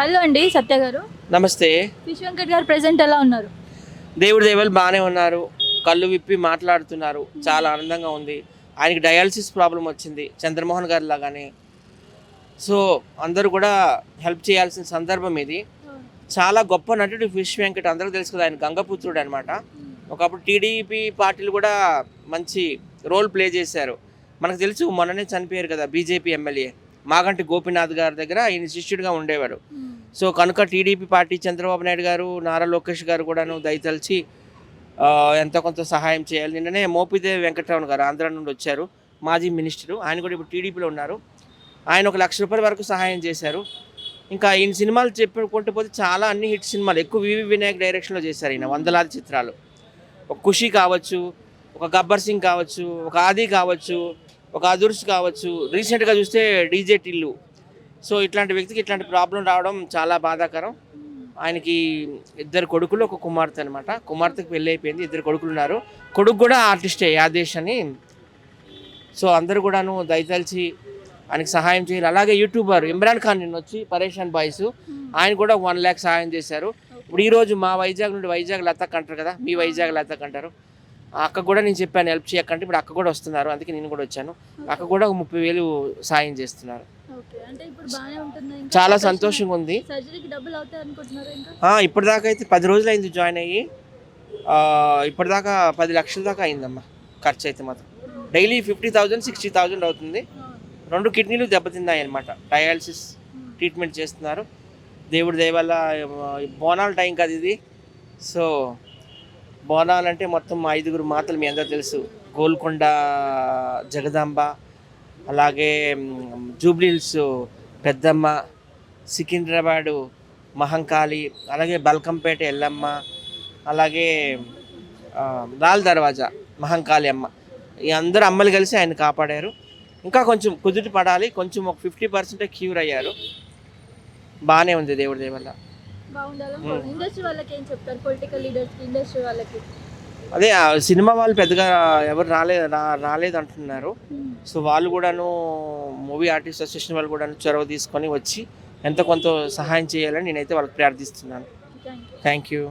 Hello అండి సత్య గారు. నమస్తే. ఫిష్ వెంకట్ గారు ప్రెసెంట్ ఎలా ఉన్నారు? దేవుడి దేవలు బాగానే ఉన్నారు. కళ్ళు విప్పి మాట్లాడుతున్నారు. చాలా ఆనందంగా ఉంది. ఆయనకి డయాలసిస్ ప్రాబ్లం వచ్చింది. చంద్రమోహన్ గారి లాగానే. సో అందరూ కూడా హెల్ప్ చేయాల్సిన సందర్భం ఇది. చాలా గొప్ప నటుడు ఫిష్ వెంకట్. అందరికీ తెలుసు కదా ఆయన గంగపుత్రుడు అనమాట ఒకప్పుడు టీడీపీ పార్టీలు కూడా మంచి రోల్ ప్లే చేశారు. మనకు తెలుసు మొన్ననే చనిపోయారు కదా బీజేపీ ఎమ్మెల్యే. మాగంటి గోపీనాథ్ గారి దగ్గర ఆయన శిష్యుడిగా ఉండేవాడు. సో కనుక టీడీపీ పార్టీ చంద్రబాబు నాయుడు గారు నారా లోకేష్ గారు కూడాను దయతలిచి ఎంతో కొంత సహాయం చేయాలి. నిన్ననే మోపిదేవి వెంకటరమణ గారు ఆంధ్ర నుండి వచ్చారు. మాజీ మినిస్టరు. ఆయన కూడా ఇప్పుడు టీడీపీలో ఉన్నారు. ఆయన ఒక లక్ష రూపాయల వరకు సహాయం చేశారు. ఇంకా ఈయన సినిమాలు చెప్పుకుంటూ పోతే చాలా అన్ని హిట్ సినిమాలు. ఎక్కువ వివి వినాయక్ డైరెక్షన్లో చేశారు ఈయన వందలాది చిత్రాలు. ఒక ఖుషి కావచ్చు ఒక గబ్బర్ సింగ్ కావచ్చు ఒక ఆది కావచ్చు ఒక అదుర్స్ కావచ్చు. రీసెంట్గా చూస్తే డీజే టిల్లు. సో ఇట్లాంటి వ్యక్తికి ఇట్లాంటి ప్రాబ్లం రావడం చాలా బాధాకరం. ఆయనకి ఇద్దరు కొడుకులు ఒక కుమార్తె అనమాట కుమార్తెకి పెళ్ళి అయిపోయింది ఇద్దరు కొడుకులు ఉన్నారు. కొడుకు కూడా ఆర్టిస్టే యాదేశ్ అని సో అందరూ కూడాను దయతలిచి ఆయనకి సహాయం చేయాలి. అలాగే యూట్యూబర్ ఇమ్రాన్ ఖాన్ నిన్న వచ్చి పరేషాన్ బాయ్స్. ఆయన కూడా వన్ ల్యాక్ సహాయం చేశారు. ఇప్పుడు ఈరోజు మా వైజాగ్ నుండి వైజాగ్ లతక్ అంటారు కదా మీ వైజాగ్ లతక్ అంటారు. అక్క కూడా నేను చెప్పాను హెల్ప్ చేయకంటే ఇప్పుడు అక్క కూడా వస్తున్నారు అందుకే నేను కూడా వచ్చాను. అక్క కూడా ఒక ముప్పై వేలు సాయం చేస్తున్నారు. చాలా సంతోషంగా ఉంది. ఇప్పటిదాకా అయితే పది రోజులు అయింది జాయిన్ అయ్యి. ఇప్పటిదాకా పది లక్షల దాకా అయిందమ్మా ఖర్చు అయితే మాత్రం. Daily fifty thousand sixty thousand అవుతుంది. రెండు కిడ్నీలు దెబ్బతిన్నాయి అనమాట డయాలసిస్ ట్రీట్మెంట్ చేస్తున్నారు. దేవుడి దయ వల్ల ఆ, బోనాల టైం కదా ఇది. సో బోనాలంటే మొత్తం మొత్తం ఐదుగురు మాతలు మీ అందరూ తెలుసు. గోల్కొండ జగదాంబ అలాగే జూబ్లీహిల్స్ పెద్దమ్మ సికింద్రాబాదు మహంకాళి అలాగే బల్కంపేట ఎల్లమ్మ అలాగే లాల్ దర్వాజా మహంకాళి అమ్మ. ఈ అందరు అమ్మలు కలిసి ఆయన కాపాడారు. ఇంకా కొంచెం కుదుటి పడాలి. కొంచెం ఒక ఫిఫ్టీ పర్సెంటే క్యూర్ అయ్యారు. బాగానే ఉంది దేవుడి దేవల్ల ఇండస్ట్రీ వాళ్ళకి ఏం చెప్తారు? పొలిటికల్ లీడర్స్ ఇండస్ట్రీ వాళ్ళకి? అదే సినిమా వాళ్ళు పెద్దగా ఎవరు రాలేదు రాలేదు అంటున్నారు సో వాళ్ళు కూడాను మూవీ ఆర్టిస్ట్ అసోసియేషన్ వాళ్ళు కూడాను చొరవ తీసుకొని వచ్చి ఎంతో కొంత సహాయం చేయాలని నేనైతే వాళ్ళకి ప్రార్థిస్తున్నాను. Thank you